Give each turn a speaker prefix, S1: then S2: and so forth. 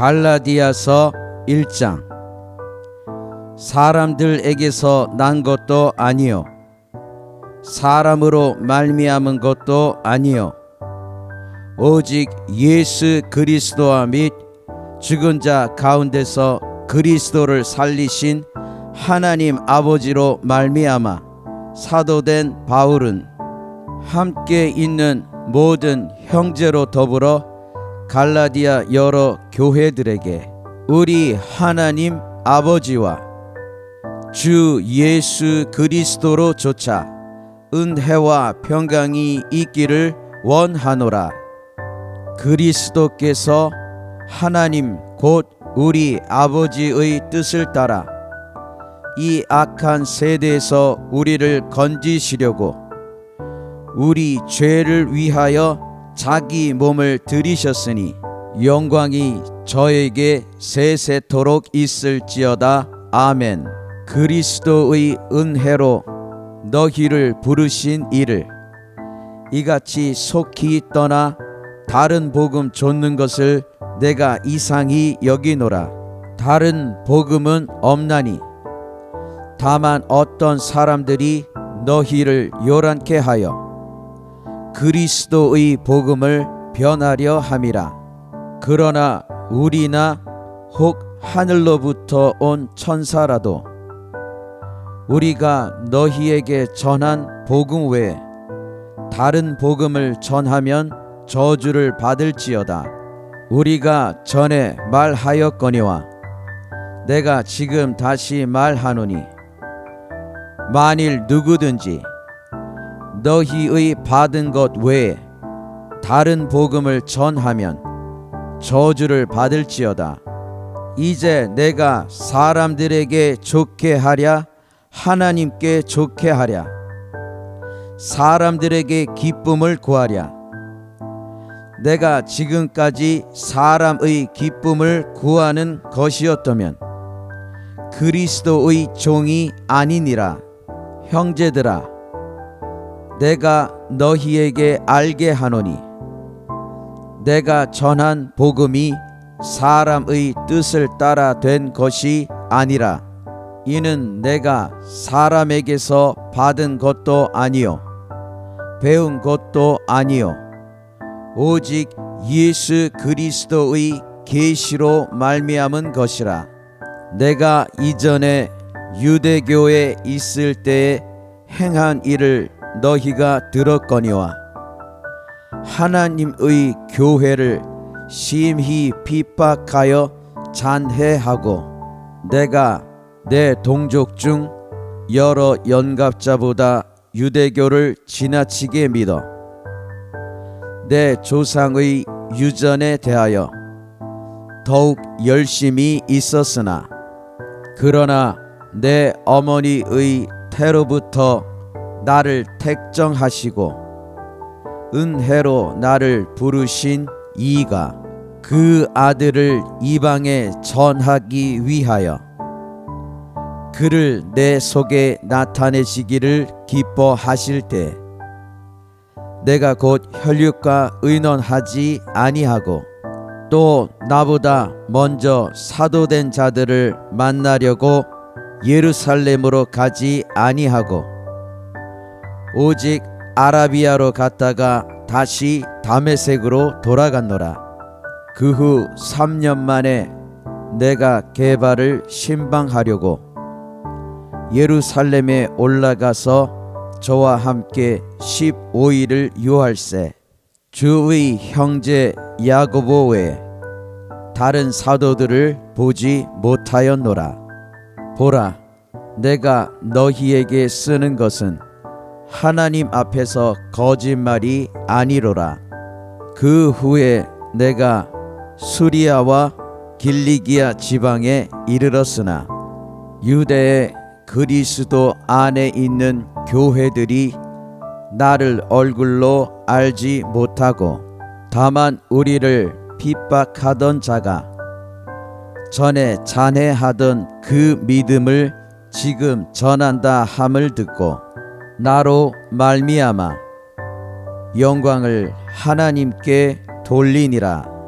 S1: 갈라디아서 1장. 사람들에게서 난 것도 아니요. 사람으로 말미암은 것도 아니요. 오직 예수 그리스도와 및 죽은 자 가운데서 그리스도를 살리신 하나님 아버지로 말미암아 사도된 바울은 함께 있는 모든 형제로 더불어 갈라디아 여러 교회들에게 우리 하나님 아버지와 주 예수 그리스도로 조차 은혜와 평강이 있기를 원하노라. 그리스도께서 하나님 곧 우리 아버지의 뜻을 따라 이 악한 세대에서 우리를 건지시려고 우리 죄를 위하여 자기 몸을 들이셨으니 영광이 저에게 세세토록 있을지어다. 아멘. 그리스도의 은혜로 너희를 부르신 이를 이같이 속히 떠나 다른 복음 좇는 것을 내가 이상히 여기노라. 다른 복음은 없나니 다만 어떤 사람들이 너희를 요란케 하여 그리스도의 복음을 변하려 함이라. 그러나 우리나 혹 하늘로부터 온 천사라도 우리가 너희에게 전한 복음 외에 다른 복음을 전하면 저주를 받을지어다. 우리가 전에 말하였거니와 내가 지금 다시 말하노니 만일 누구든지 너희의 받은 것 외에 다른 복음을 전하면 저주를 받을지어다. 이제 내가 사람들에게 좋게 하랴 하나님께 좋게 하랴. 사람들에게 기쁨을 구하랴. 내가 지금까지 사람의 기쁨을 구하는 것이었다면 그리스도의 종이 아니니라. 형제들아 내가 너희에게 알게 하노니 내가 전한 복음이 사람의 뜻을 따라 된 것이 아니라 이는 내가 사람에게서 받은 것도 아니요 배운 것도 아니요 오직 예수 그리스도의 계시로 말미암은 것이라. 내가 이전에 유대교에 있을 때에 행한 일을 너희가 들었거니와 하나님의 교회를 심히 핍박하여 잔해하고 내가 내 동족 중 여러 연갑자보다 유대교를 지나치게 믿어 내 조상의 유전에 대하여 더욱 열심히 있었으나 그러나 내 어머니의 태로부터 나를 택정하시고 은혜로 나를 부르신 이가 그 아들을 이방에 전하기 위하여 그를 내 속에 나타내시기를 기뻐하실 때 내가 곧 혈육과 의논하지 아니하고 또 나보다 먼저 사도된 자들을 만나려고 예루살렘으로 가지 아니하고 오직 아라비아로 갔다가 다시 다메섹으로 돌아갔노라. 그 후 3년 만에 내가 개발을 신방하려고 예루살렘에 올라가서 저와 함께 15일을 유할세 주의 형제 야고보 외에 다른 사도들을 보지 못하였노라 보라 내가 너희에게 쓰는 것은 하나님 앞에서 거짓말이 아니로라. 그 후에 내가 수리아와 길리기아 지방에 이르렀으나 유대의 그리스도 안에 있는 교회들이 나를 얼굴로 알지 못하고 다만 우리를 핍박하던 자가 전에 잔해하던 그 믿음을 지금 전한다 함을 듣고 나로 말미암아 영광을 하나님께 돌리니라